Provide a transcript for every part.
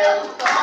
Deus.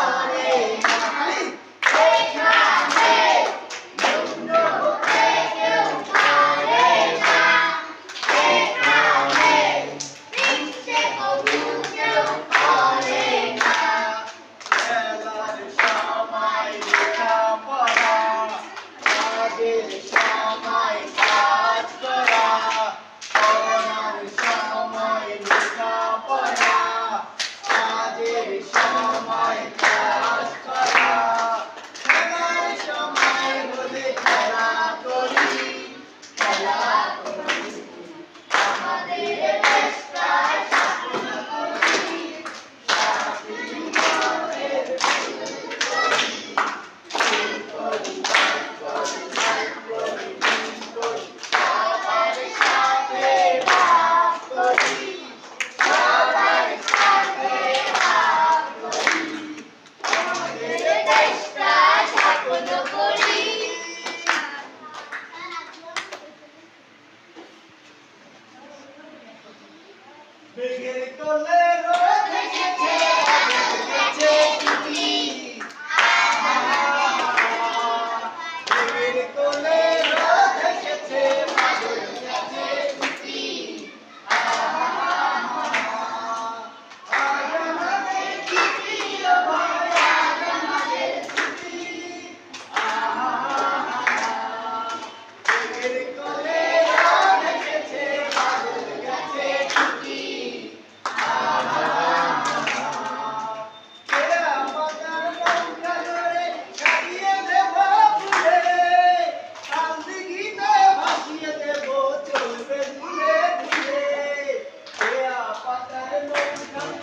Miguelito Lero.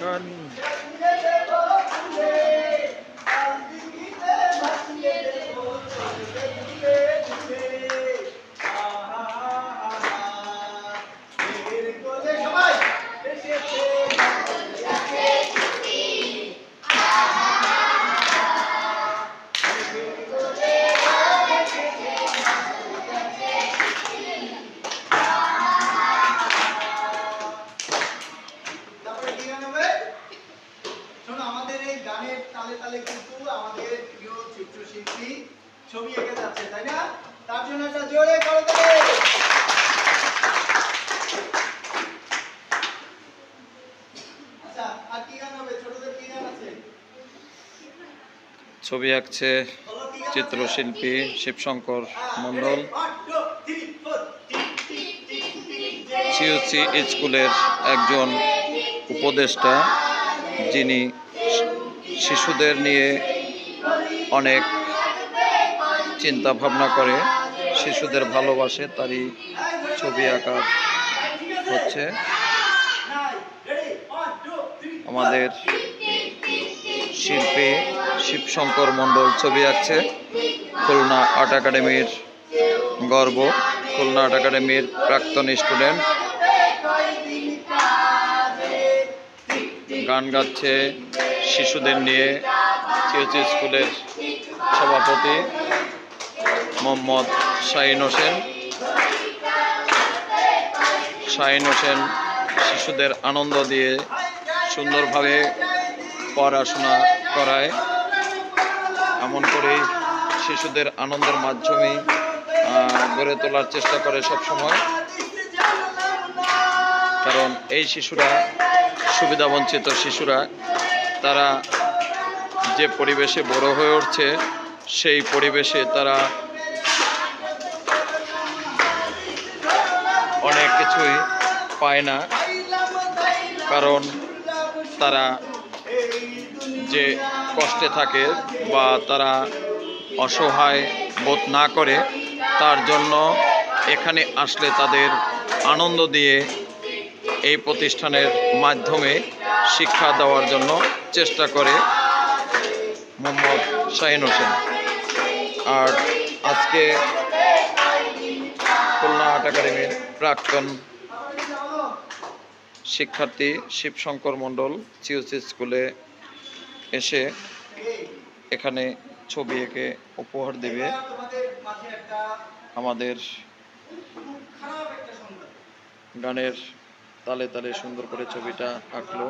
কারণ হয়ে যাচ্ছে তাই না? তার জন্য একটা জোরে করতালি আচ্ছা আর কি গান হবে? ছোটদের কি গান আছে? ছবি আঁকছে? চিত্রশিল্পী শিবশঙ্কর মণ্ডল। টিক, জয় সিউসি স্কুলের একজন উপদেষ্টা যিনি শিশুদের নিয়ে অনেক চিন্তা ভাবনা করে, শিশুদের ভালোবাসে, তারই ছবি আঁকা হচ্ছে। আমাদের শিল্পী শিবশঙ্কর মণ্ডল ছবি আঁকছে। খুলনা আর্ট একাডেমির গর্ব। খুলনা আর্ট একাডেমির প্রাক্তন স্টুডেন্ট। গান গাচ্ছে শিশুদের নিয়ে সিএচি স্কুলের সভাপতি। মোহাম্মদ শাহিন হোসেন। শাহিন হোসেন শিশুদের আনন্দ দিয়ে সুন্দরভাবে পড়াশোনা করায়। এমন করেই শিশুদের আনন্দের মাধ্যমে গড়ে তোলার চেষ্টা করে সব সময় কারণ এই শিশুরা সুবিধাবঞ্চিত শিশুরা, তারা যে পরিবেশে বড় হয়ে উঠছে সেই পরিবেশে তারা অনেক কিছুই পায় না, কারণ তারা যে কষ্টে থাকে বা তারা অসহায় বোধ না করে, তার জন্য এখানে আসলে তাদের আনন্দ দিয়ে এই প্রতিষ্ঠানের মাধ্যমে শিক্ষা দেওয়ার জন্য চেষ্টা করে। মোহাম্মদ শাহিন হোসেন। আর আজকে খুলনা আর্ট একাডেমির প্রাক্তন শিক্ষার্থী শিবশঙ্কর মণ্ডল সিউসি স্কুলে এসে এখানে ছবি এঁকে উপহার দেবে। আমাদের গানের তালে তালে সুন্দর করে ছবিটা আঁকলো।